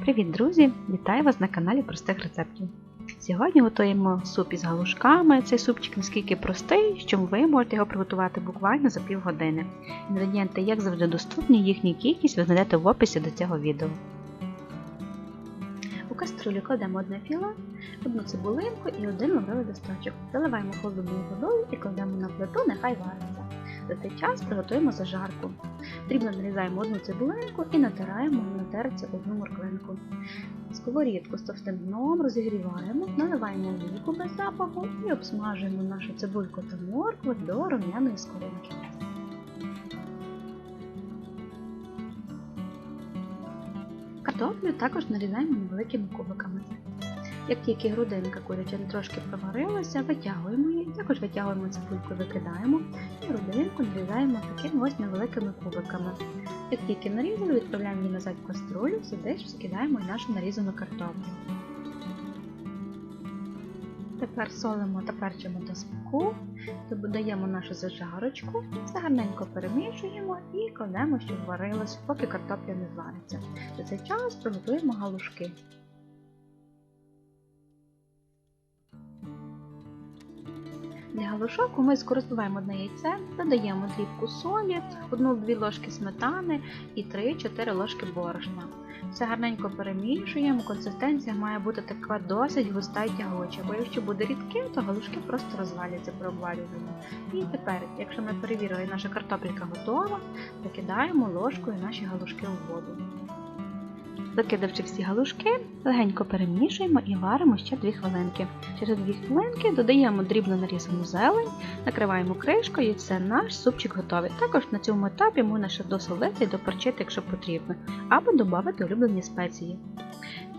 Привіт, друзі! Вітаю вас на каналі Простих рецептів. Сьогодні готуємо суп із галушками. Цей супчик наскільки простий, що ви можете його приготувати буквально за півгодини. Інгредієнти, як завжди, доступні, їхню кількість ви знайдете в описі до цього відео. У каструлю кладемо одне філе, одну цибулинку і один лавровий листочок. Заливаємо холодною водою і кладемо на плиту, нехай вариться. Цей час приготуємо зажарку. Дрібно нарізаємо одну цибулинку і натираємо на терці одну морквинку. Сковорідку з товстим дном розігріваємо, наливаємо олійку без запаху і обсмажуємо нашу цибульку та моркву до рум'яної скоринки. Картоплю також нарізаємо невеликими кубиками. Як тільки грудинка куряча трошки проварилася, витягуємо її, також витягуємо цибульку, викидаємо і грудинку нарізаємо такими ось невеликими кубиками. Як тільки нарізали, відправляємо її назад в каструлю, сюди ж скидаємо нашу нарізану картоплю. Тепер солимо та перчимо до смаку, додаємо нашу зажарочку, все гарненько перемішуємо і кладемо, щоб варилось, поки картопля не звариться. За цей час приготуємо галушки. Для галушок у миску розбиваємо одне яйце, додаємо дрібку солі, 1-2 ложки сметани і 3-4 ложки борошна. Все гарненько перемішуємо, консистенція має бути така досить густа й тягуча, бо якщо буде рідке, то галушки просто розваляться при обвалюванні. І тепер, якщо ми перевірили, наша картопелька готова, закидаємо ложкою наші галушки у воду. Закидавши всі галушки, легенько перемішуємо і варимо ще 2 хвилинки. Через 2 хвилинки додаємо дрібно нарізану зелень, накриваємо кришкою і все, наш супчик готовий. Також на цьому етапі можна ще досолити і доперчити, якщо потрібно, або додати улюблені спеції.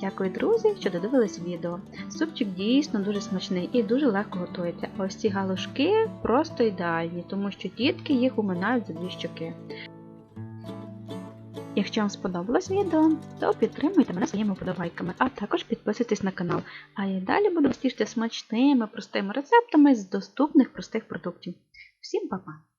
Дякую, друзі, що додивились відео. Супчик дійсно дуже смачний і дуже легко готується. А ось ці галушки просто ідеальні, тому що дітки їх уминають за дві щоки. Якщо вам сподобалось відео, то підтримуйте мене своїми вподобайками, а також підписуйтесь на канал. А я далі буду тішити смачними, простими рецептами з доступних простих продуктів. Всім па-па!